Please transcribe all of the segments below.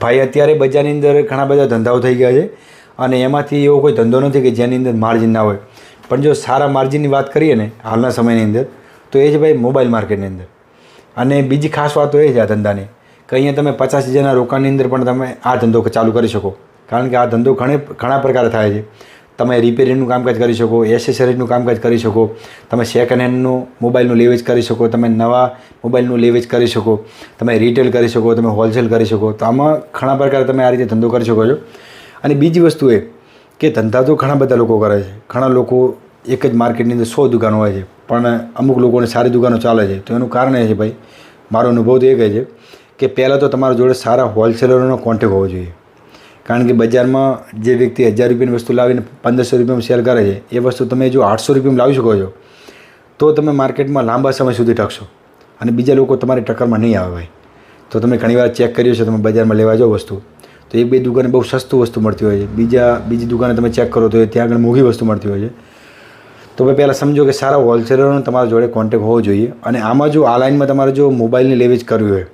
ભાઈ અત્યારે બજારની અંદર ઘણા બધા ધંધાઓ થઈ ગયા છે અને એમાંથી એવો કોઈ ધંધો નથી કે જેની અંદર માર્જિન ના હોય. પણ જો સારા માર્જિનની વાત કરીએ ને હાલના સમયની અંદર, તો એ છે ભાઈ મોબાઈલ માર્કેટની અંદર. અને બીજી ખાસ વાત એ છે આ ધંધાની કે અહીંયા તમે પચાસ હજારના રોકાણની અંદર પણ તમે આ ધંધો ચાલુ કરી શકો. કારણ કે આ ધંધો ઘણે, ઘણા પ્રકારે થાય છે. તમે રિપેરિંગનું કામકાજ કરી શકો એસેસરીઝનું કામકાજ કરી શકો, તમે સેકન્ડ હેન્ડનું મોબાઈલનું લેવેજ કરી શકો, તમે નવા મોબાઈલનું લેવેજ કરી શકો, તમે રિટેલ કરી શકો, તમે હોલસેલ કરી શકો. તો આમાં ઘણા પ્રકારે તમે આ રીતે ધંધો કરી શકો છો. અને બીજી વસ્તુ એ કે ધંધા તો ઘણા બધા લોકો કરે છે. ઘણા લોકો એક જ માર્કેટની અંદર સો દુકાનો હોય છે, પણ અમુક લોકોને સારી દુકાનો ચાલે છે. તો એનું કારણ એ છે ભાઈ, મારો અનુભવ તો એ કહે છે કે પહેલાં તો તમારા જોડે સારા હોલસેલરોનો કોન્ટેક હોવો જોઈએ. કારણ કે બજારમાં જે વ્યક્તિ હજાર રૂપિયાની વસ્તુ લાવીને પંદરસો રૂપિયામાં સેલ કરે છે, એ વસ્તુ તમે જો આઠસો રૂપિયામાં લાવી શકો છો, તો તમે માર્કેટમાં લાંબા સમય સુધી ટકશો અને બીજા લોકો તમારી ટક્કરમાં નહીં આવે ભાઈ. તો તમે ઘણીવાર ચેક કર્યો છે તમે બજારમાં લેવા જાઓ વસ્તુ, તો એક બે દુકાને બહુ સસ્તું વસ્તુ મળતી હોય છે. બીજા, બીજી દુકાને તમે ચેક કરો તો ત્યાં આગળ મોંઘી વસ્તુ મળતી હોય છે. તો ભાઈ પહેલાં સમજો કે સારા હોલસેલરનો તમારા જોડે કોન્ટેક હોવો જોઈએ. અને આમાં જો આ લાઇનમાં તમારે જો મોબાઈલની લેવેજ કરવી હોય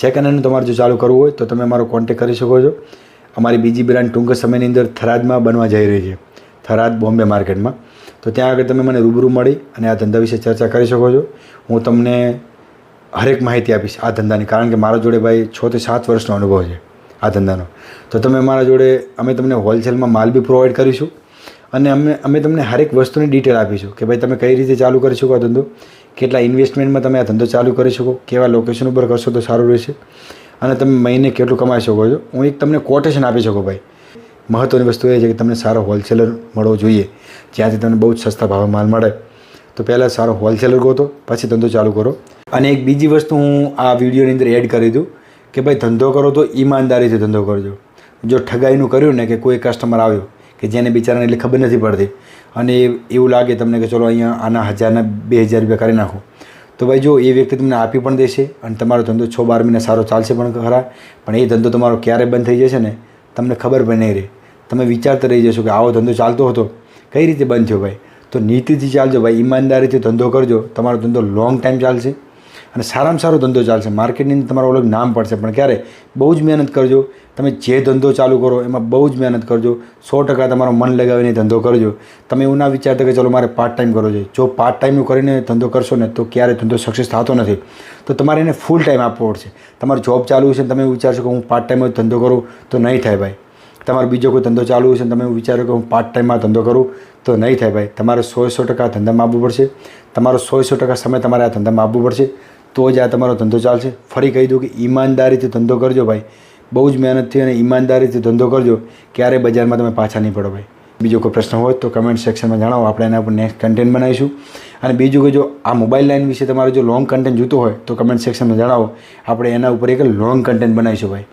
સેકન્ડ હેન્ડ તમારે જો ચાલુ કરવું હોય, તો તમે અમારો કોન્ટેક કરી શકો છો. અમારી બીજી બ્રાન્ડ ટૂંક સમયની અંદર થરાદમાં બનવા જઈ રહી છે. થરાદ બોમ્બે માર્કેટમાં. તો ત્યાં આગળ તમે મને રૂબરૂ મળી અને આ ધંધા વિશે ચર્ચા કરી શકો છો. હું તમને હરેક માહિતી આપીશ આ ધંધાની, કારણ કે મારા જોડે ભાઈ છ થી સાત વર્ષનો અનુભવ છે આ ધંધાનો. તો તમે મારા જોડે, અમે તમને હોલસેલમાં માલ બી પ્રોવાઈડ કરીશું અને અમે અમે તમને હરેક વસ્તુની ડિટેલ આપીશું કે ભાઈ તમે કઈ રીતે ચાલુ કરી શકો આ ધંધો, કેટલા ઇન્વેસ્ટમેન્ટમાં તમે આ ધંધો ચાલુ કરી શકો, કેવા લોકેશન ઉપર કરશો તો સારું રહેશે. અને તમે મહિને કેટલું કમાઈ શકો છો? હું એક તમને કોટેશન આપી શકું ભાઈ. મહત્ત્વની વસ્તુ એ છે કે તમને સારો હોલસેલર મળવો જોઈએ. જ્યાંથી તમને બહુ જ સસ્તા ભાવે માલ મળે. તો પહેલાં સારો હોલસેલર ગોતો, પછી ધંધો ચાલુ કરો. અને એક બીજી વસ્તુ હું આ વિડીયોની અંદર એડ કરી દઉં કે ભાઈ ધંધો કરો તો ઈમાનદારીથી ધંધો કરજો. જો ઠગાઈનું કર્યું ને કે કોઈ કસ્ટમર આવ્યો કે જેને બિચારાને એટલી ખબર નથી પડતી અને એવું લાગે તમને કે ચલો અહીંયા આના હજારના બે હજાર રૂપિયા કરી નાખો. તો ભાઈ જો એ વ્યક્તિ તમને આપી પણ દેશે અને તમારો ધંધો છ બાર મહિના સારો ચાલશે પણ ખરા, પણ એ ધંધો તમારો ક્યારે બંધ થઈ જશે ને, તમને ખબર પણ નહીં રહે. તમે વિચારતા રહી જશો કે આવો ધંધો ચાલતો હતો. કઈ રીતે બંધ થયો ભાઈ? તો નીતિથી ચાલજો ભાઈ, ઈમાનદારીથી ધંધો કરજો. તમારો ધંધો લોંગ ટાઈમ ચાલશે. અને સારામાં સારો ધંધો ચાલશે. માર્કેટની અંદર તમારું અલગ નામ પડશે, પણ ક્યારે? બહુ જ મહેનત કરજો. તમે જે ધંધો ચાલુ કરો, એમાં બહુ જ મહેનત કરજો. સો ટકા તમારો મન લગાવીને ધંધો કરજો. તમે એવું ના વિચારતા કે ચલો મારે પાર્ટ ટાઈમ કરવો છે. જો પાર્ટ ટાઈમનું કરીને ધંધો કરશો ને, તો ક્યારે ધંધો સક્સેસ થતો નથી. તો તમારે એને ફૂલ ટાઈમ આપવો પડશે. તમારો જોબ ચાલુ છે તમે વિચારશો કે હું પાર્ટ ટાઈમ ધંધો કરું, તો નહીં થાય ભાઈ. તમારો બીજો કોઈ ધંધો ચાલુ છે તમે વિચારો કે હું પાર્ટ ટાઈમમાં ધંધો કરું, તો નહીં થાય ભાઈ. તમારે સો સો ટકા ધંધામાં આપવું પડશે. તમારો સો સો ટકા સમય તમારે આ ધંધામાં આપવું પડશે. તો જ આ તમારો ધંધો ચાલશે. ફરી કહી દઉં કે ઈમાનદારીથી ધંધો કરજો ભાઈ. બહુ જ મહેનતથી અને ઈમાનદારીથી ધંધો કરજો. ક્યારેય બજારમાં તમે પાછા નહીં પડો ભાઈ. બીજો કોઈ પ્રશ્ન હોય તો કમેન્ટ સેક્શનમાં જણાવો. આપણે એના ઉપર નેક્સ્ટ કન્ટેન્ટ બનાવીશું. અને બીજું કે જો આ મોબાઈલ લાઇન વિશે તમારે જો લોંગ કન્ટેન્ટ જોતો હોય તો કમેન્ટ સેક્શનમાં જણાવો. આપણે એના ઉપર એક લોંગ કન્ટેન્ટ બનાવીશું ભાઈ.